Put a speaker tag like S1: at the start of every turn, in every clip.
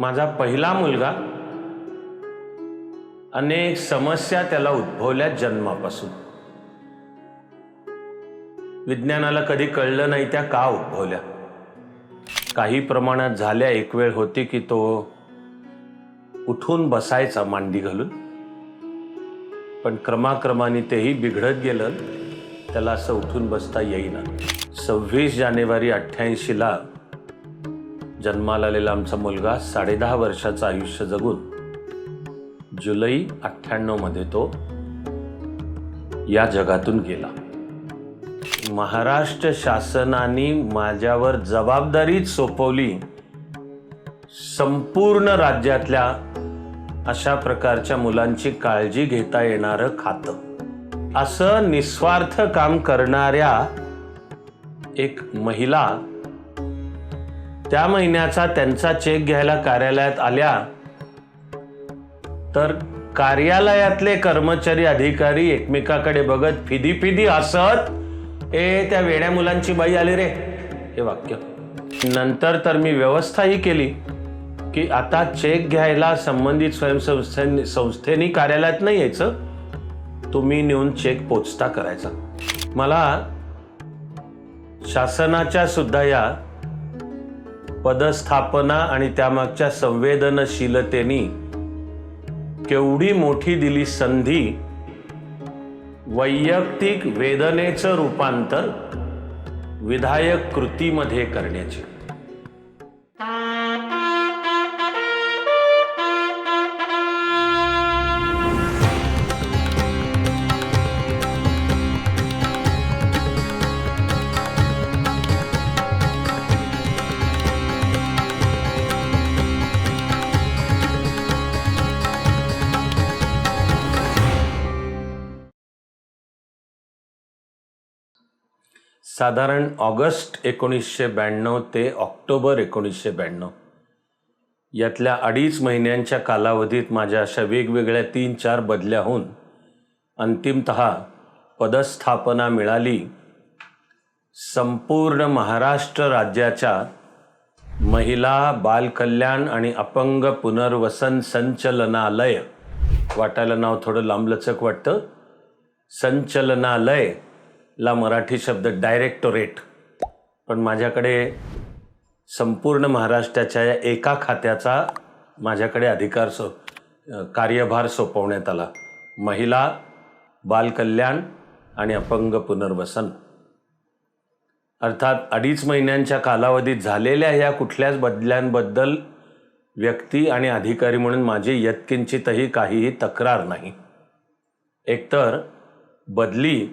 S1: माझा पहिला मुलगा अनेक समस्या त्याला उद्भवल्या जन्मापासून. विज्ञानाला कधी कळलं नाही त्या का उद्भवल्या. काही प्रमाणात झाल्या एक वेळ होती की तो उठून बसायचा मांडी घालून. पण क्रमाक्रमाने तेही बिघडत गेलं त्याला असं उठून बसता येईना. सव्वीस जानेवारी अठ्ठ्याऐंशीला जन्माला आलेला आमचा मुलगा साडेदहा वर्षाचं आयुष्य जगून जुलै अठ्ठ्याण्णवमध्ये तो या जगातून गेला. महाराष्ट्र शासनाने माझ्यावर जबाबदारीच सोपवली. संपूर्ण राज्यातल्या अशा प्रकारच्या मुलांची काळजी घेता येणारं खातं. असं निस्वार्थ काम करणाऱ्या एक महिला त्या महिन्याचा त्यांचा चेक घ्यायला कार्यालयात आल्या. तर कार्यालयातले कर्मचारी अधिकारी एकमेकाकडे बघत फिदी फिदी हसत ए त्या वेड्या मुलांची बाई आली रे. हे वाक्य. नंतर तर मी व्यवस्थाही केली की आता चेक घ्यायला संबंधित स्वयंसंस्थे संस्थेनी कार्यालयात नाही यायचं. तुम्ही नेऊन चेक पोचता करायचा. मला शासनाच्या सुद्धा या पदस्थापना आणि त्यामागच्या संवेदनशीलतेनी केवढी मोठी दिली संधी वैयक्तिक वेदनेचं रूपांतर विधायक कृतीमध्ये करण्याची. साधारण ऑगस्ट एकोणीसशे ब्याण्णव ते ऑक्टोबर एकोणीसशे ब्याण्णव. यातल्या अडीच महिन्यांच्या कालावधीत माझ्या अशा वेगवेगळ्या तीन चार बदल्या होऊन अंतिमत पदस्थापना मिळाली. संपूर्ण महाराष्ट्र राज्याच्या महिला बालकल्याण आणि अपंग पुनर्वसन संचलनालय. वाटायला नाव थोडं लांबलचक वाटतं. संचलनालय. ला मराठी शब्द डायरेक्टोरेट पण माझ्याकडे संपूर्ण महाराष्ट्राच्या या एका खात्याचा माझ्याकडे अधिकार सो कार्यभार सोपवण्यात आला. महिला बालकल्याण आणि अपंग पुनर्वसन. अर्थात अडीच महिन्यांच्या कालावधीत झालेल्या या कुठल्याच बदल्यांबद्दल व्यक्ती आणि अधिकारी म्हणून माझी यत्किंचितही काहीही तक्रार नाही. एकतर बदली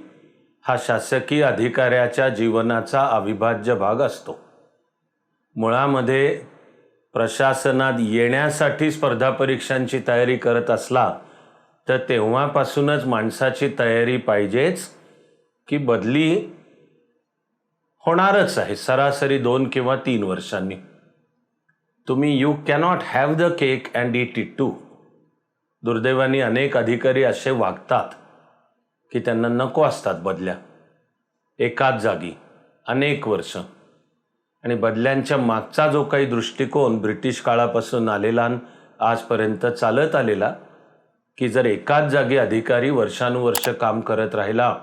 S1: हा शासकीय अधिकाऱ्याच्या जीवनाचा अविभाज्य भाग असतो. मुळामध्ये प्रशासनात येण्यासाठी स्पर्धा परीक्षांची तयारी करत असला तर तेव्हापासूनच माणसाची तयारी पाहिजेच की बदली होणारच आहे सरासरी दोन किंवा तीन वर्षांनी. तुम्ही you cannot have the cake and eat it too दुर्दैवानी अनेक अधिकारी असे वागतात. की त्यांना नको असतात बदल्या. एकाच जागी अनेक वर्ष. आणि बदल्यांच्या मागचा जो काही दृष्टिकोन ब्रिटिश काळापासून आलेला आजपर्यंत चालत आलेला की जर एकाच जागी अधिकारी वर्षानुवर्ष काम करत राहिला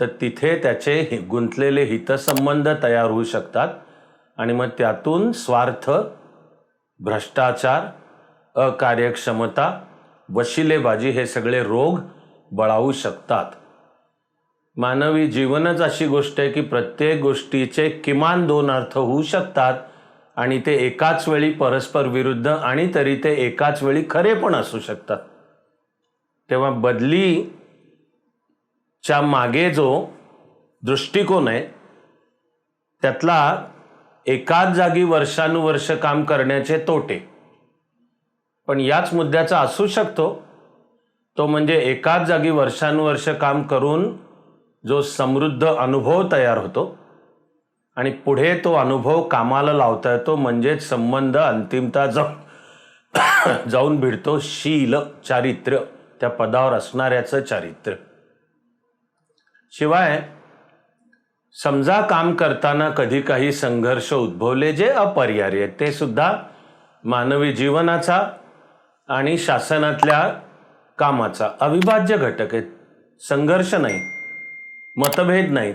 S1: तर तिथे त्याचे गुंतलेले हितसंबंध तयार होऊ शकतात आणि मग त्यातून स्वार्थ भ्रष्टाचार अकार्यक्षमता वशिलेबाजी हे सगळे रोग बळावू शकतात. मानवी जीवनच अशी गोष्ट आहे की प्रत्येक गोष्टीचे किमान दोन अर्थ होऊ शकतात आणि ते एकाच वेळी परस्पर विरुद्ध आणि तरी ते एकाच वेळी खरे पण असू शकतात. तेव्हा बदलीच्या मागे जो दृष्टिकोन आहे त्यातला एकाच जागी वर्षानुवर्ष काम करण्याचे तोटे. पण याच मुद्द्याचा असू शकतो तो म्हणजे एकाच जागी वर्षानुवर्ष काम करून जो समृद्ध अनुभव तयार होतो आणि पुढे तो अनुभव कामाला लावता येतो म्हणजेच संबंध अंतिमता जाऊन जाऊन भिडतो शील चारित्र्य त्या पदावर असणाऱ्याचं चारित्र्य शिवाय समजा काम करताना कधी काही संघर्ष उद्भवले जे अपरिहार्य ते सुद्धा मानवी जीवनाचा आणि शासनातल्या कामाचा अविभाज्य घटक आहे संघर्ष नाही मतभेद नाहीत.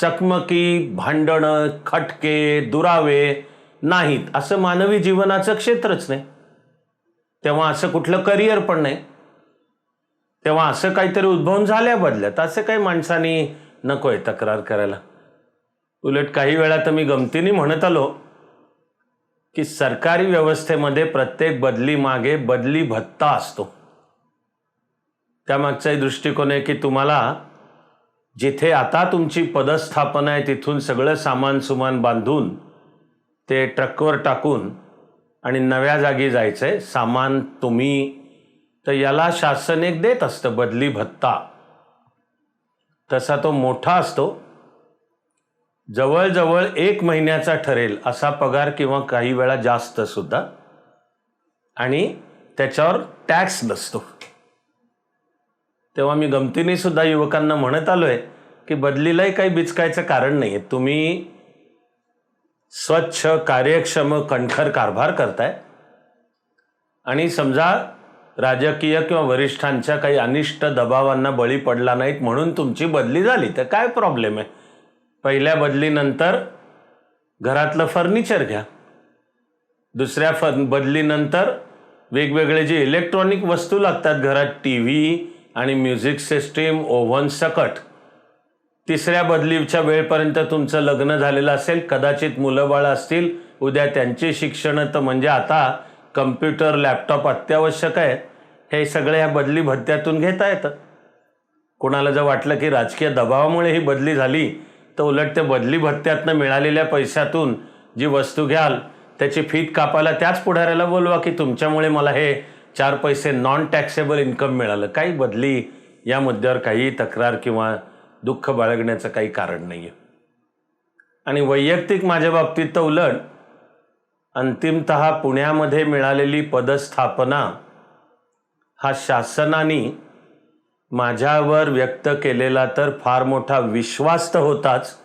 S1: चकमकी भांडणं खटके दुरावे नाहीत. असं मानवी जीवनाचं क्षेत्रच नाही. तेव्हा असं कुठलं करिअर पण नाही. तेव्हा असं काहीतरी उद्भवून झाल्या बदल्यात. असं काही माणसानी नको आहे तक्रार करायला. उलट काही वेळा तर मी गमतीने म्हणत आलो की सरकारी व्यवस्थेमध्ये प्रत्येक बदली मागे बदली भत्ता असतो. त्यामागचाही दृष्टिकोन आहे की तुम्हाला जिथे आता तुमची पदस्थापना आहे तिथून सगळं सामान सुमान बांधून ते ट्रकवर टाकून आणि नव्या जागी जायचंय सामान तुम्ही तर याला शासन एक देत असतं बदली भत्ता. तसा तो मोठा असतो. जवळजवळ एक महिन्याचा ठरेल असा पगार किंवा काही वेळा जास्त सुद्धा. आणि त्याच्यावर टॅक्स नसतो. तेव्हा मी गमतीने सुद्धा युवकांना म्हणत आलोय की बदलीलाही काही बिचकायचं कारण नाही तुम्ही स्वच्छ कार्यक्षम कणखर कारभार करताय. आणि समजा राजकीय किंवा वरिष्ठांच्या काही अनिष्ट दबावांना बळी पडला नाहीत म्हणून तुमची बदली झाली तर काय प्रॉब्लेम आहे? पहिल्या बदलीनंतर घरातलं फर्निचर घ्या. दुसऱ्या फर बदलीनंतर वेगवेगळे जे इलेक्ट्रॉनिक वस्तू लागतात घरात टी व्ही आणि म्युझिक सिस्टीम ओव्हन सकट. तिसऱ्या बदलीच्या वेळपर्यंत तुमचं लग्न झालेलं असेल कदाचित मुलं बाळ असतील उद्या त्यांची शिक्षण तर म्हणजे आता कम्प्युटर लॅपटॉप अत्यावश्यक आहे. हे सगळे ह्या बदली भत्त्यातून घेता येतं. कोणाला जर वाटलं की राजकीय दबावामुळे ही बदली झाली तर उलट ते बदली भत्त्यातनं मिळालेल्या पैशातून जी वस्तू घ्याल त्याची फीत कापायला त्याच पुढाऱ्याला बोलवा की तुमच्यामुळे मला हे चार पैसे नॉन टॅक्सेबल इन्कम मिळालं. काही बदली या मुद्द्यावर काही तक्रार किंवा दुःख बाळगण्याचं काही कारण नाही आहे आणि वैयक्तिक माझ्या बाबतीत तर उलट अंतिमत पुण्यामध्ये मिळालेली पदस्थापना हा शासनाने माझ्यावर व्यक्त केलेला तर फार मोठा विश्वास तर होताच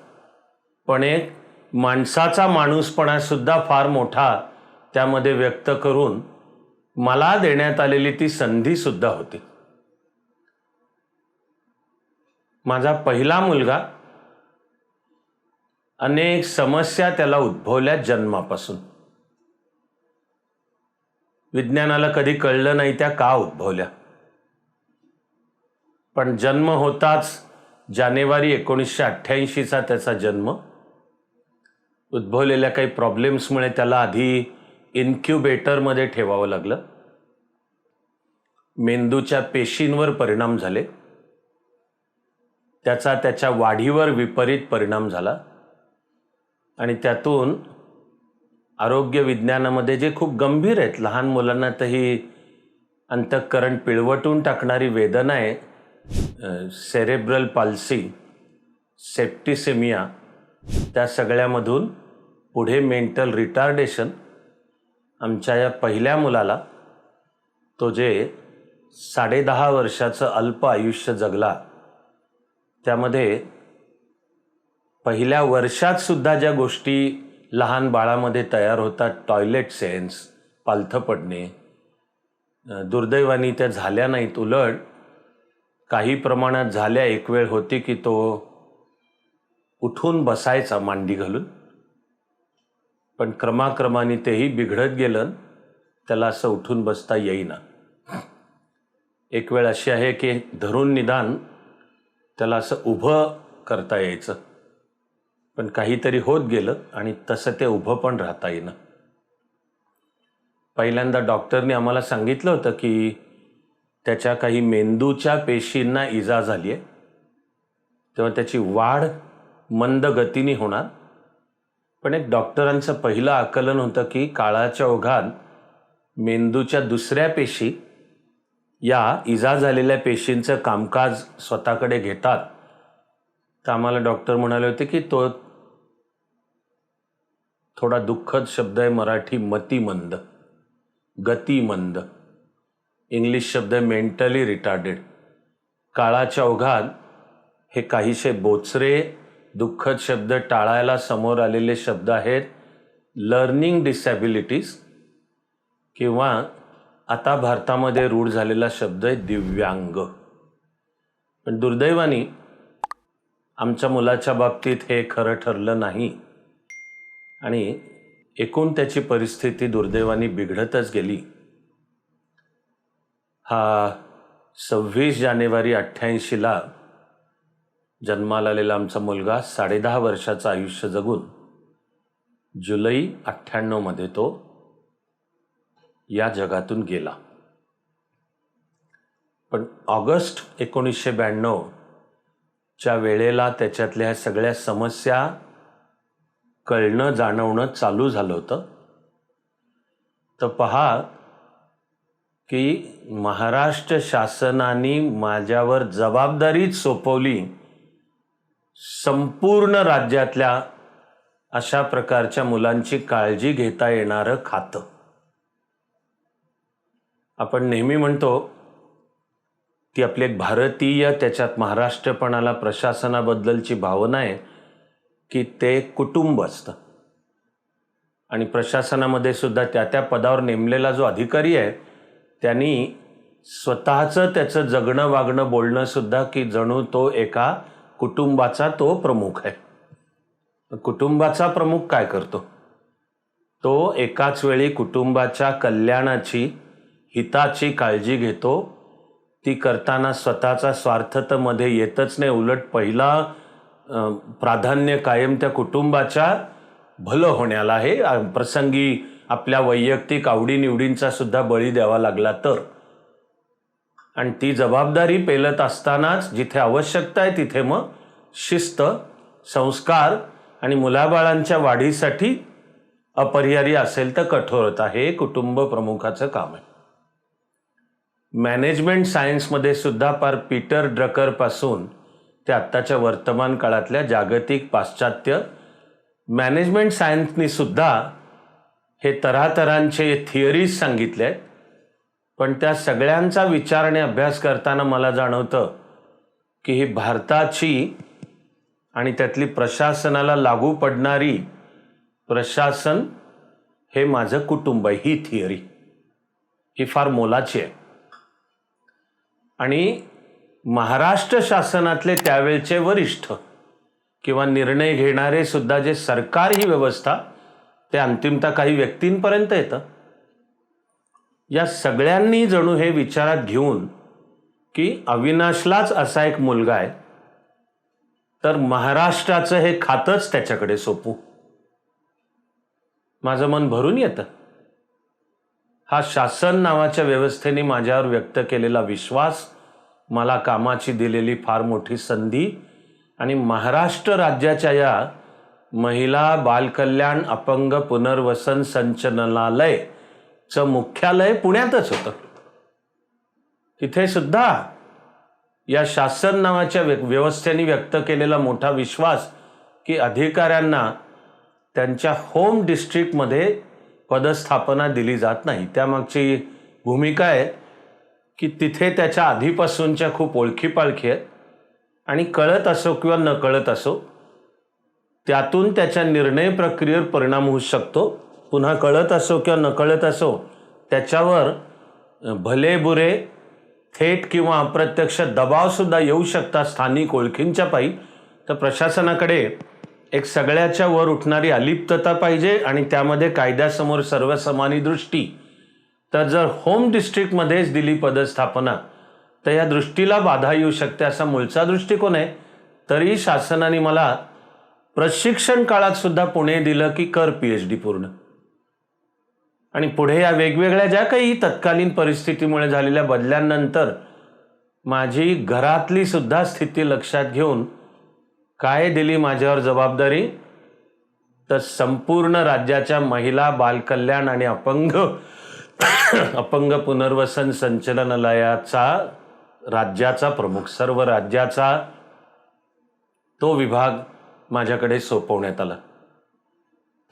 S1: पण एक माणसाचा माणूसपणासुद्धा फार मोठा त्यामध्ये व्यक्त करून मला देण्यात आलेली ती संधी सुद्धा होती. माझा पहिला मुलगा अनेक समस्या त्याला उद्भवल्या जन्मापासून. विज्ञानाला कधी कळलं नाही त्या का उद्भवल्या. पण जन्म होताच जानेवारी एकोणीसशे अठ्ठ्याऐंशीचा त्याचा जन्म. उद्भवलेल्या काही प्रॉब्लेम्समुळे त्याला आधी इन्क्युबेटरमध्ये ठेवावं लागलं. मेंदूच्या पेशींवर परिणाम झाले. त्याचा त्याच्या वाढीवर विपरीत परिणाम झाला. आणि त्यातून आरोग्य विज्ञानामध्ये जे खूप गंभीर आहेत लहान मुलांना तर अंतःकरण पिळवटून टाकणारी वेदना आहे सेरेब्रल पाल्सी सेप्टिसेमिया त्या सगळ्यामधून पुढे मेंटल रिटार्डेशन आमच्या या पहिल्या मुलाला तो जे साडेदहा वर्षाचं अल्प आयुष्य जगला त्यामध्ये पहिल्या वर्षात सुद्धा ज्या गोष्टी लहान बाळामध्ये तयार होतात टॉयलेट सेन्स पालथं पडणे दुर्दैवानी त्या झाल्या नाहीत उलट काही प्रमाणात झाल्या एक वेळ होती की तो उठून बसायचा मांडी घालून. पण क्रमाक्रमाने तेही बिघडत गेलं त्याला असं उठून बसता येईना. एक वेळ अशी आहे की धरून निदान त्याला असं उभं करता यायचं. पण काहीतरी होत गेलं आणि तसं ते उभं पण राहता येईना. पहिल्यांदा डॉक्टरने आम्हाला सांगितलं होतं की त्याच्या काही मेंदूच्या पेशींना इजा झाली आहे तेव्हा त्याची वाढ मंद गतीने होणार पण एक डॉक्टरांचं पहिलं आकलन होतं की काळाच्या ओघात मेंदूच्या दुसऱ्या पेशी या इजा झालेल्या पेशींचं कामकाज स्वतःकडे घेतात. तर आम्हाला डॉक्टर म्हणाले होते की तो थोडा दुःखद शब्द आहे मराठी मतिमंद गतिमंद. इंग्लिश शब्द आहे मेंटली रिटार्डेड काळाच्या ओघात हे काहीसे बोचरे दुःखद शब्द टाळायला समोर आलेले शब्द आहेत लर्निंग डिसॅबिलिटीज किंवा आता भारतामध्ये रूढ झालेला शब्द आहे दिव्यांग. पण दुर्दैवाने आमच्या मुलाच्या बाबतीत हे खरं ठरलं नाही आणि एकूण त्याची परिस्थिती दुर्दैवाने बिघडतच गेली. हा सव्वीस जानेवारी अठ्ठ्याऐंशीला जन्माला आलेला आमचा मुलगा साडेदहा वर्षाचं आयुष्य जगून जुलै अठ्ठ्याण्णवमध्ये तो या जगातून गेला. पण ऑगस्ट एकोणीसशे ब्याण्णवच्या वेळेला त्याच्यातल्या ह्या सगळ्या समस्या कळणं जाणवणं चालू झालं होतं. तर पहा की महाराष्ट्र शासनाने माझ्यावर जबाबदारीच सोपवली संपूर्ण राज्यातल्या अशा प्रकारच्या मुलांची काळजी घेता येणारं खातं. आपण नेहमी म्हणतो ती आपली एक भारतीय त्याच्यात महाराष्ट्रपणाला प्रशासनाबद्दलची भावना आहे की ते कुटुंब असतं. आणि प्रशासनामध्ये सुद्धा त्या त्या पदावर नेमलेला जो अधिकारी आहे त्यांनी स्वतःचं त्याचं जगणं वागणं बोलणं सुद्धा की जणू तो एका कुटुंबाचा तो प्रमुख आहे. कुटुंबाचा प्रमुख काय करतो? तो एकाच वेळी कुटुंबाच्या कल्याणाची हिताची काळजी घेतो. ती करताना स्वतःचा स्वार्थ तर मध्ये येतच नाही. उलट पहिला प्राधान्य कायम त्या कुटुंबाच्या भलं होण्याला आहे. प्रसंगी आपल्या वैयक्तिक आवडीनिवडींचा सुद्धा बळी द्यावा लागला तर. आणि ती जबाबदारी पेलत असतानाच जिथे आवश्यकता आहे तिथे मग शिस्त संस्कार आणि मुलाबाळांच्या वाढीसाठी अपरिहार्य असेल तर कठोरता हे कुटुंब प्रमुखाचं काम आहे. मॅनेजमेंट सायन्समध्ये सुद्धा फार पीटर ड्रकरपासून ते आत्ताच्या वर्तमान काळातल्या जागतिक पाश्चात्य मॅनेजमेंट सायन्सनी सुद्धा हे तऱ्हातऱ्हांचे थिअरीज सांगितले आहेत. पण त्या सगळ्यांचा विचार आणि अभ्यास करताना मला जाणवतं की ही भारताची आणि त्यातली प्रशासनाला लागू पडणारी प्रशासन हे माझं कुटुंब आहे ही थिअरी ही फार मोलाची आहे. आणि महाराष्ट्र शासनातले त्यावेळचे वरिष्ठ किंवा निर्णय घेणारे सुद्धा जे सरकार ही व्यवस्था ते अंतिमता काही व्यक्तींपर्यंत येतं. या सगळ्यांनी जणू हे विचारात घेऊन की अविनाशलाच असा एक मुलगा आहे तर महाराष्ट्राचं हे खातंच त्याच्याकडे सोपू. माझं मन भरून येतं. हा शासन नावाच्या व्यवस्थेने माझ्यावर व्यक्त केलेला विश्वास मला कामाची दिलेली फार मोठी संधी आणि महाराष्ट्र राज्याच्या या महिला बालकल्याण अपंग पुनर्वसन संचलनालय चं मुख्यालय पुण्यातच होतं. तिथे सुद्धा या शासन नावाच्या व्य- व्यवस्थेने व्यक्त केलेला मोठा विश्वास की अधिकाऱ्यांना त्यांच्या होम डिस्ट्रिक्टमध्ये पदस्थापना दिली जात नाही. त्यामागची भूमिका आहे की तिथे त्याच्या आधीपासूनच्या खूप ओळखीपाळखी आहेत आणि कळत असो किंवा न कळत असो त्यातून त्याच्या निर्णय प्रक्रियेवर परिणाम होऊ शकतो. पुन्हा कळत असो किंवा नकळत असो त्याच्यावर भले बुरे थेट किंवा अप्रत्यक्ष दबावसुद्धा येऊ शकतात स्थानिक ओळखींच्या पायी. तर प्रशासनाकडे एक सगळ्याच्या वर उठणारी अलिप्तता पाहिजे आणि त्यामध्ये कायद्यासमोर सर्वसमानी दृष्टी. तर जर होम डिस्ट्रिक्टमध्येच दिली पदस्थापना तर या दृष्टीला बाधा येऊ शकते असा मूळचा दृष्टिकोन आहे. तरी शासनाने मला प्रशिक्षण काळात सुद्धा पुणे दिलं की कर पी एच डी पूर्ण. आणि पुढे या वेगवेगळ्या ज्या काही तत्कालीन परिस्थितीमुळे झालेल्या बदल्यांनंतर माझी घरातली सुद्धा स्थिती लक्षात घेऊन काय दिली माझ्यावर जबाबदारी? तर संपूर्ण राज्याच्या महिला बालकल्याण आणि अपंग अपंग पुनर्वसन संचलनालयाचा राज्याचा प्रमुख सर्व राज्याचा तो विभाग माझ्याकडे सोपवण्यात आला.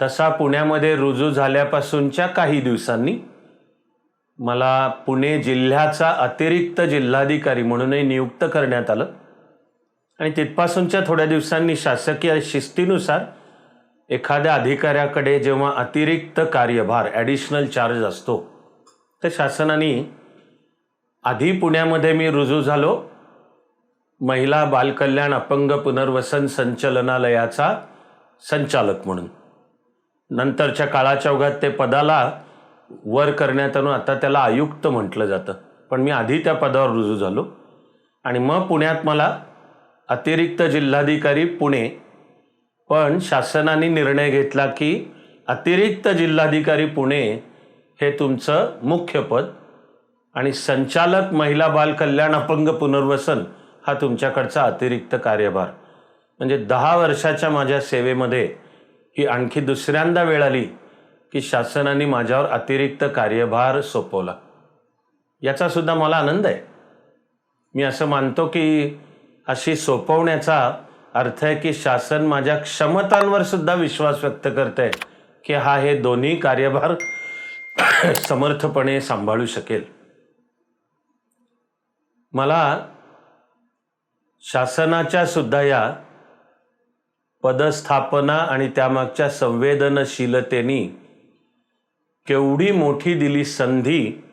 S1: तसा पुण्यामध्ये रुजू झाल्यापासूनच्या काही दिवसांनी मला पुणे जिल्ह्याचा अतिरिक्त जिल्हाधिकारी म्हणूनही नियुक्त करण्यात आलं. आणि तिथपासूनच्या थोड्या दिवसांनी शासकीय शिस्तीनुसार एखाद्या अधिकाऱ्याकडे जेव्हा अतिरिक्त कार्यभार ॲडिशनल चार्ज असतो तर शासनाने आधी पुण्यामध्ये मी रुजू झालो. महिला बालकल्याण अपंग पुनर्वसन संचलनालयाचा संचालक म्हणून. नंतरच्या काळाच्या ओघात ते पदाला वर करण्यात आणून आता त्याला आयुक्त म्हटलं जातं. पण मी आधी त्या पदावर रुजू झालो. आणि मग पुण्यात मला अतिरिक्त जिल्हाधिकारी पुणे. पण शासनाने निर्णय घेतला की अतिरिक्त जिल्हाधिकारी पुणे हे तुमचं मुख्य पद. आणि संचालक महिला बाल कल्याण अपंग पुनर्वसन हा तुमच्याकडचा अतिरिक्त कार्यभार. म्हणजे दहा वर्षाच्या माझ्या सेवेमध्ये ही आणखी दुसऱ्यांदा वेळ आली की शासनाने माझ्यावर अतिरिक्त कार्यभार सोपवला. याचा सुद्धा मला आनंद आहे. मी असं मानतो की अशी सोपवण्याचा अर्थ आहे की शासन माझ्या क्षमतांवर सुद्धा विश्वास व्यक्त करते की हा हे दोन्ही कार्यभार समर्थपणे सांभाळू शकेल. मला शासनाच्या सुद्धा या पदस्थापना आणि त्यामागच्या संवेदनशीलतेनी केवढी मोठी दिली संधी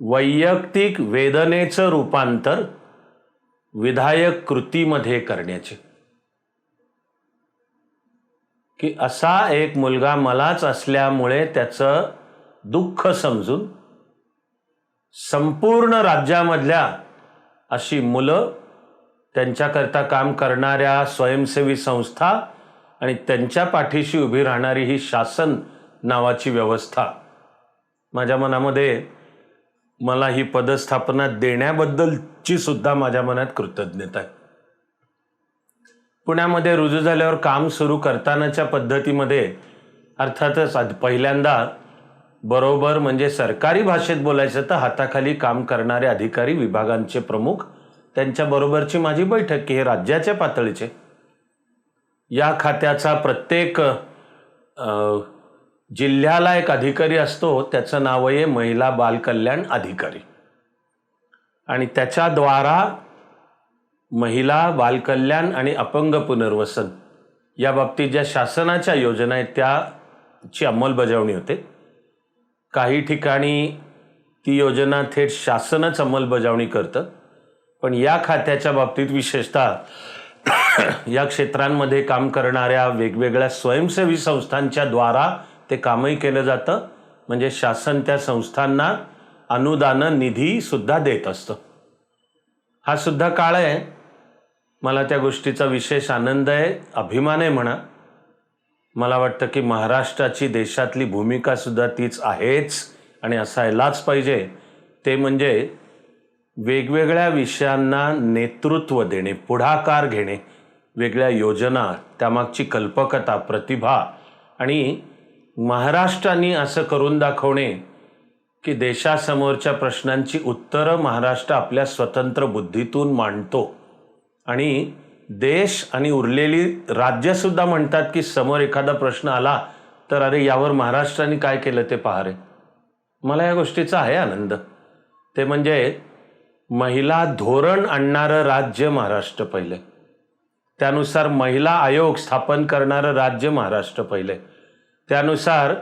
S1: वैयक्तिक वेदनेचं रूपांतर विधायक कृतीमध्ये करण्याचे. की असा एक मुलगा मलाच असल्यामुळे त्याचं दुःख समजून संपूर्ण राज्यामधल्या अशी मुलं त्यांच्याकरता काम करणाऱ्या स्वयंसेवी संस्था आणि त्यांच्या पाठीशी उभी राहणारी ही शासन नावाची व्यवस्था. माझ्या मनामध्ये मला ही पदस्थापना देण्याबद्दलची सुद्धा माझ्या मनात कृतज्ञता आहे. पुण्यामध्ये रुजू झाल्यावर काम सुरू करतानाच्या पद्धतीमध्ये अर्थातच पहिल्यांदा बरोबर म्हणजे सरकारी भाषेत बोलायचं तर हाताखाली काम करणारे अधिकारी विभागांचे प्रमुख त्यांच्याबरोबरची माझी बैठक की हे राज्याच्या पातळीचे. या खात्याचा प्रत्येक जिल्ह्याला एक अधिकारी असतो त्याचं नाव आहे महिला बालकल्याण अधिकारी. आणि त्याच्याद्वारा महिला बालकल्याण आणि अपंग पुनर्वसन या बाबतीत ज्या शासनाच्या योजना आहेत त्याची अंमलबजावणी होते. काही ठिकाणी ती योजना थेट शासनच अंमलबजावणी करतं. पण या खात्याच्या बाबतीत विशेषतः या क्षेत्रांमध्ये काम करणाऱ्या वेगवेगळ्या स्वयंसेवी संस्थांच्या द्वारा ते कामही केलं जातं. म्हणजे शासन त्या संस्थांना अनुदान निधी सुद्धा देत असतं. हा सुद्धा काळ आहे. मला त्या गोष्टीचा विशेष आनंद आहे अभिमान आहे म्हणा. मला वाटतं की महाराष्ट्राची देशातली भूमिका सुद्धा तीच आहेच आणि असायलाच पाहिजे. ते म्हणजे वेगवेगळ्या विषयांना नेतृत्व देणे पुढाकार घेणे वेगळ्या योजना त्यामागची कल्पकता प्रतिभा आणि महाराष्ट्राने असं करून दाखवणे की देशासमोरच्या प्रश्नांची उत्तरं महाराष्ट्र आपल्या स्वतंत्र बुद्धीतून मांडतो. आणि देश आणि उरलेली राज्यसुद्धा म्हणतात की समोर एखादा प्रश्न आला तर अरे यावर महाराष्ट्राने काय केलं ते पहा रे. मला या गोष्टीचा आहे आनंद. ते म्हणजे महिला धोरण आणणारं राज्य महाराष्ट्र पहिले. त्यानुसार महिला आयोग स्थापन करणारं राज्य महाराष्ट्र पहिले. त्यानुसार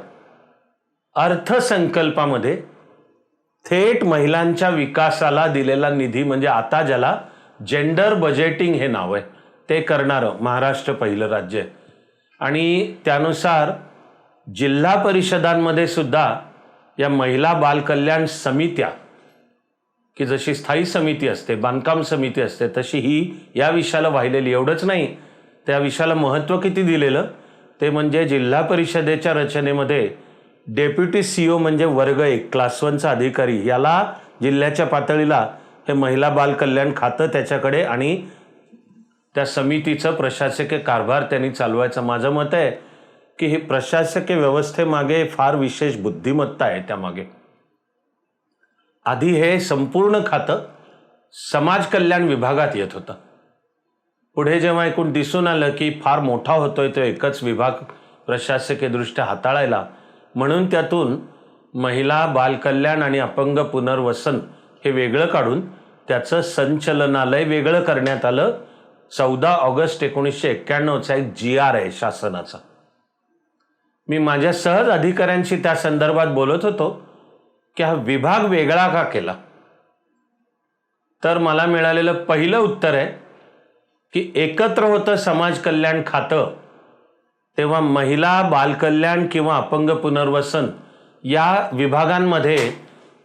S1: अर्थसंकल्पामध्ये थेट महिलांच्या विकासाला दिलेला निधी म्हणजे आता ज्याला जेंडर बजेटिंग हे नाव आहे ते करणारं महाराष्ट्र पहिलं राज्य आहे. आणि त्यानुसार जिल्हा परिषदांमध्ये सुद्धा या महिला बालकल्याण समित्या की जशी स्थायी समिती असते बांधकाम समिती असते तशी ही या विषयाला वाहिलेली. एवढंच नाही त्या विषयाला महत्त्व किती दिलेलं? ते म्हणजे जिल्हा परिषदेच्या रचनेमध्ये डेप्युटी सी ओ म्हणजे वर्ग एक क्लास वनचा अधिकारी. याला जिल्ह्याच्या पातळीला हे महिला बालकल्याण खातं त्याच्याकडे आणि त्या समितीचं प्रशासकीय कारभार त्यांनी चालवायचं माझं मत आहे की ही प्रशासकीय व्यवस्थेमागे फार विशेष बुद्धिमत्ता आहे त्यामागे. आधी हे संपूर्ण खातं समाज कल्याण विभागात येत होतं. पुढे जेव्हा एकूण दिसून आलं की फार मोठा होतोय तो एकच विभाग प्रशासकीयदृष्ट्या हाताळायला म्हणून त्यातून महिला बालकल्याण आणि अपंग पुनर्वसन हे वेगळं काढून त्याचं संचलनालय वेगळं करण्यात आलं. चौदा ऑगस्ट एकोणीसशे एक्क्याण्णवचा एक जी आर आहे शासनाचा. मी माझ्या सहज अधिकाऱ्यांशी त्या संदर्भात बोलत होतो. की हा विभाग वेगळा का केला? तर मला मिळालेलं पहिलं उत्तर आहे की एकत्र होतं समाज कल्याण खातं तेव्हा महिला बालकल्याण किंवा अपंग पुनर्वसन या विभागांमध्ये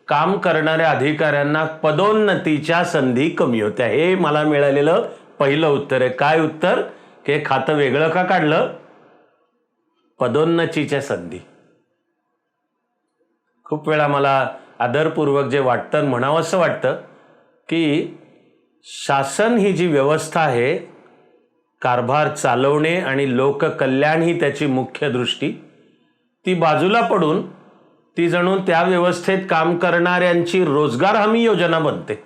S1: काम करणाऱ्या अधिकाऱ्यांना पदोन्नतीच्या संधी कमी होत्या. हे मला मिळालेलं पहिलं उत्तर आहे. काय उत्तर? की हे खातं वेगळं का काढलं? पदोन्नतीच्या संधी. खूप वेळा मला आदरपूर्वक जे वाटतं म्हणावं असं वाटतं की शासन ही जी व्यवस्था आहे कारभार चालवणे आणि लोककल्याण ही त्याची मुख्य दृष्टी ती बाजूला पडून ती जणू त्या व्यवस्थेत काम करणाऱ्यांची रोजगार हमी योजना बनते.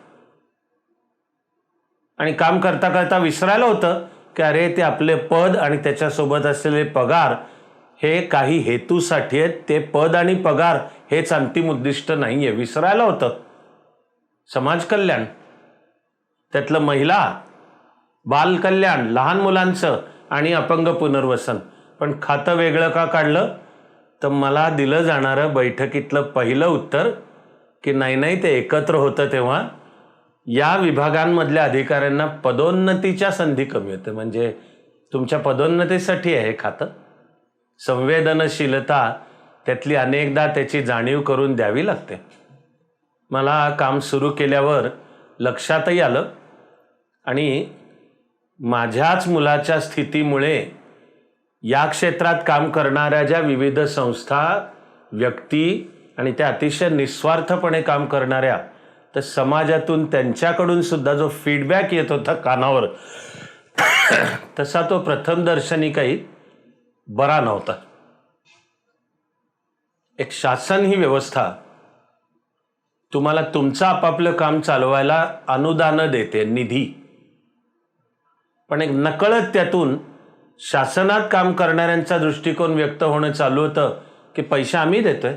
S1: आणि काम करता करता विसरायला होतं की अरे ते आपले पद आणि त्याच्यासोबत असलेले पगार हे काही हेतूसाठी आहेत. ते पद आणि पगार हेच अंतिम उद्दिष्ट नाही आहे विसरायला होतं. समाज कल्याण. त्यातलं महिला बालकल्याण लहान मुलांचं आणि अपंग पुनर्वसन. पण खातं वेगळं का काढलं? तर मला दिलं जाणारं बैठकीतलं पहिलं उत्तर की नाही नाही ते एकत्र होतं तेव्हा. या विभागांमधल्या अधिकाऱ्यांना पदोन्नतीच्या संधी कमी होते. म्हणजे तुमच्या पदोन्नतीसाठी आहे खातं. संवेदनशीलता त्यातली अनेकदा त्याची जाणीव करून द्यावी लागते. मला काम सुरू केल्यावर लक्षातही आलं आणि माझ्याच मुलाच्या स्थितीमुळे या क्षेत्रात काम करणाऱ्या ज्या विविध संस्था व्यक्ती आणि त्या अतिशय निस्वार्थपणे काम करणाऱ्या तर समाजातून त्यांच्याकडून सुद्धा जो फीडबॅक येत होता कानावर तसा तो प्रथमदर्शनी काही बरा नव्हता. एक शासन ही व्यवस्था तुम्हाला तुमचं आपापलं काम चालवायला अनुदानं देते निधी. पण एक नकळत त्यातून शासनात काम करणाऱ्यांचा दृष्टिकोन व्यक्त होणं चालू होतं की पैसे आम्ही देतोय.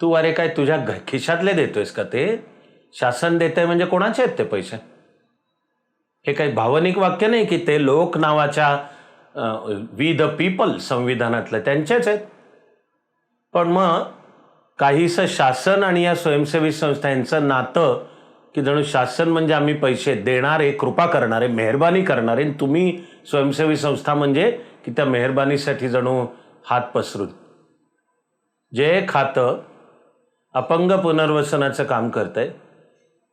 S1: तू अरे काय तुझ्या घ- खिशातले देतोयस का ते? शासन देतंय म्हणजे कोणाचे आहेत ते पैसे? हे काही भावनिक वाक्य नाही की ते लोक नावाच्या वी द पीपल संविधानातलं त्यांचेच आहेत. पण मग काहीसं शासन आणि या स्वयंसेवी संस्था यांचं नातं की जणू शासन म्हणजे आम्ही पैसे देणारे कृपा करणारे मेहरबानी करणारे आणि तुम्ही स्वयंसेवी संस्था म्हणजे की त्या मेहरबानीसाठी जणू हात पसरून. जे खातं अपंग पुनर्वसनाचं काम करतंय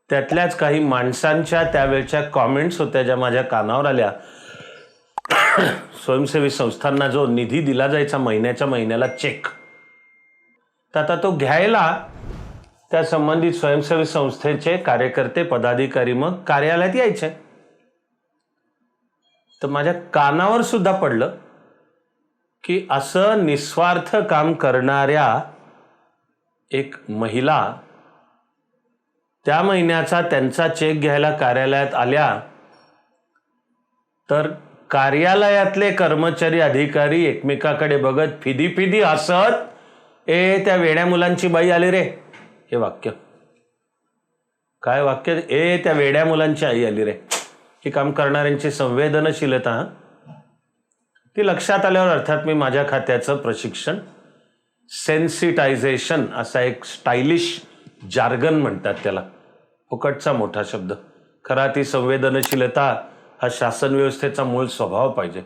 S1: त्यातल्याच काही माणसांच्या त्यावेळच्या कॉमेंट्स होत्या ज्या माझ्या कानावर आल्या. स्वयंसेवी संस्थांना जो निधी दिला जायचा महिन्याच्या महिन्याला चेक. तर आता तो घ्यायला त्या संबंधित स्वयंसेवी संस्थेचे कार्यकर्ते पदाधिकारी मग कार्यालयात यायचे. तर माझ्या कानावर सुद्धा पडलं की असं निस्वार्थ काम करणाऱ्या एक महिला त्या महिन्याचा त्यांचा चेक घ्यायला कार्यालयात आल्या. तर कार्यालयातले कर्मचारी अधिकारी एकमेकाकडे बघत फिदी फिदी हसत ए त्या वेड्या मुलांची बाई आली रे. हे वाक्य. काय वाक्य? ए त्या वेड्या मुलांची आई आली रे. ही काम करणाऱ्यांची संवेदनशीलता ती लक्षात आल्यावर अर्थात मी माझ्या खात्याचं प्रशिक्षण सेन्सिटायझेशन असा एक स्टायलिश जार्गन म्हणतात त्याला. फुकटचा मोठा शब्द. खरा ती संवेदनशीलता हा शासन व्यवस्थेचा मूळ स्वभाव पाहिजे.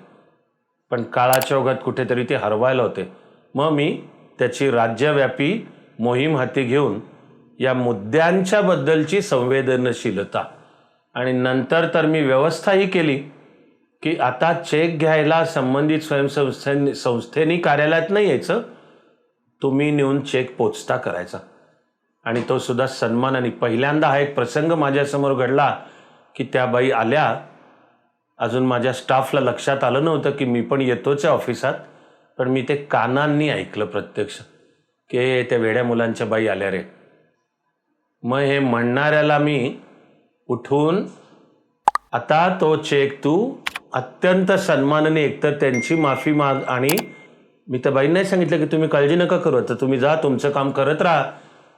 S1: पण काळाच्या ओघात कुठेतरी ते हरवायला होते. मग मी त्याची राज्यव्यापी मोहीम हाती घेऊन या मुद्द्यांच्याबद्दलची संवेदनशीलता आणि नंतर तर मी व्यवस्थाही केली की आता चेक घ्यायला संबंधित स्वयंसंस्थेनी संस्थेनी कार्यालयात नाही यायचं. तुम्ही नेऊन चेक पोचता करायचा. आणि तो सुद्धा सन्मानाने पहिल्यांदा हा एक प्रसंग माझ्यासमोर घडला की त्या बाई आल्या अजून माझ्या स्टाफला लक्षात आलं नव्हतं की मी पण येतोच आहे ऑफिसात पण मी ते कानांनी ऐकलं प्रत्यक्ष की त्या वेड्या मुलांच्या बाई आल्या रे. मग हे म्हणणाऱ्याला मी उठून आता तो चेक तू. अत्यंत सन्मानाने एकतर त्यांची माफी माग आणि मी त्या बाई नाही सांगितलं की तुम्ही काळजी नका करू तर तुम्ही जा तुमचं काम करत राहा.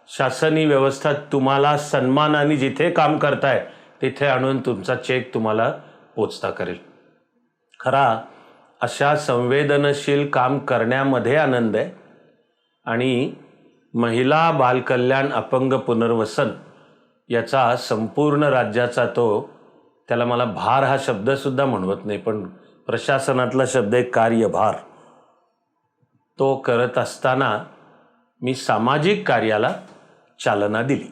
S1: शासनी व्यवस्था तुम्हाला सन्मानाने जिथे काम करताय तिथे आणून तुमचा चेक तुम्हाला पोचता करेल. खरा अशा संवेदनशील काम करण्यामध्ये आनंद आहे. आणि महिला बालकल्याण अपंग पुनर्वसन याचा संपूर्ण राज्याचा तो त्याला मला भार हा शब्दसुद्धा म्हणवत नाही पण प्रशासनातला शब्द आहे कार्यभार. तो करत असताना मी सामाजिक कार्याला चालना दिली.